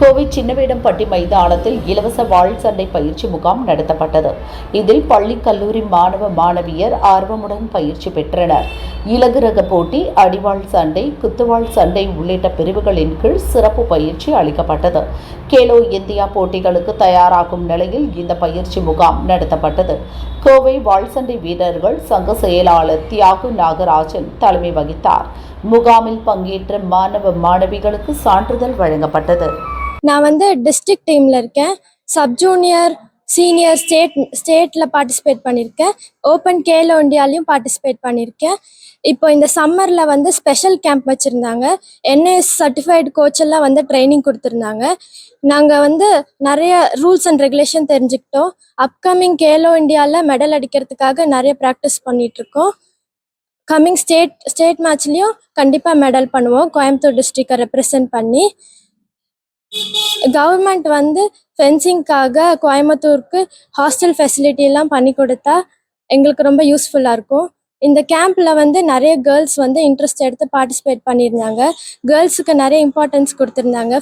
கோவை சின்னவேடம்பட்டி மைதானத்தில் இலவச வாழ் சண்டை பயிற்சி முகாம் நடத்தப்பட்டது. இதில் பள்ளி கல்லூரி மாணவ மாணவியர் ஆர்வமுடன் பயிற்சி பெற்றனர். இலகு ரக போட்டி அடிவாள் சண்டை குத்துவாள் சண்டை உள்ளிட்ட பிரிவுகளின் கீழ் சிறப்பு பயிற்சி அளிக்கப்பட்டது. கேலோ இந்தியா போட்டிகளுக்கு தயாராகும் நிலையில் இந்த பயிற்சி முகாம் நடத்தப்பட்டது. கோவை வாழ்சண்டை வீரர்கள் சங்க செயலாளர் தியாகு நாகராஜன் தலைமை வகித்தார். முகாமில் பங்கேற்ற மாணவ மாணவிகளுக்கு சான்றிதழ் வழங்கப்பட்டது. நான் வந்து டிஸ்ட்ரிக்ட் டீமில் இருக்கேன். சப் ஜூனியர் சீனியர் ஸ்டேட் ஸ்டேட்டில் பார்ட்டிசிபேட் பண்ணியிருக்கேன் ஓப்பன் கேலோ இண்டியாலையும் பார்ட்டிசிபேட் பண்ணியிருக்கேன் இப்போ இந்த சம்மரில் வந்து ஸ்பெஷல் கேம்ப் வச்சுருந்தாங்க. என்எஸ் சர்டிஃபைடு கோச்செல்லாம் வந்து ட்ரைனிங் கொடுத்துருந்தாங்க. நாங்கள் வந்து நிறைய ரூல்ஸ் அண்ட் ரெகுலேஷன் தெரிஞ்சுக்கிட்டோம். அப்கமிங் கேலோ இண்டியாவில் மெடல் அடிக்கிறதுக்காக நிறைய ப்ராக்டிஸ் பண்ணிகிட்ருக்கோம் கம்மிங் ஸ்டேட் ஸ்டேட் மேட்ச்லேயும் கண்டிப்பாக மெடல் பண்ணுவோம். கோயம்புத்தூர் டிஸ்ட்ரிக்டை ரெப்ரசன்ட் பண்ணி. கவர்மெண்ட் வந்து ஃபென்சிங்க்காக கோயம்புத்தூருக்கு ஹாஸ்டல் ஃபெசிலிட்டி எல்லாம் பண்ணி கொடுத்தா எங்களுக்கு ரொம்ப யூஸ்ஃபுல்லாக இருக்கும். இந்த கேம்பில் வந்து நிறைய கேர்ள்ஸ் வந்து இன்ட்ரெஸ்ட் எடுத்து பார்ட்டிசிபேட் பண்ணியிருந்தாங்க. கேர்ள்ஸுக்கு நிறைய இம்பார்ட்டன்ஸ் கொடுத்துருந்தாங்க.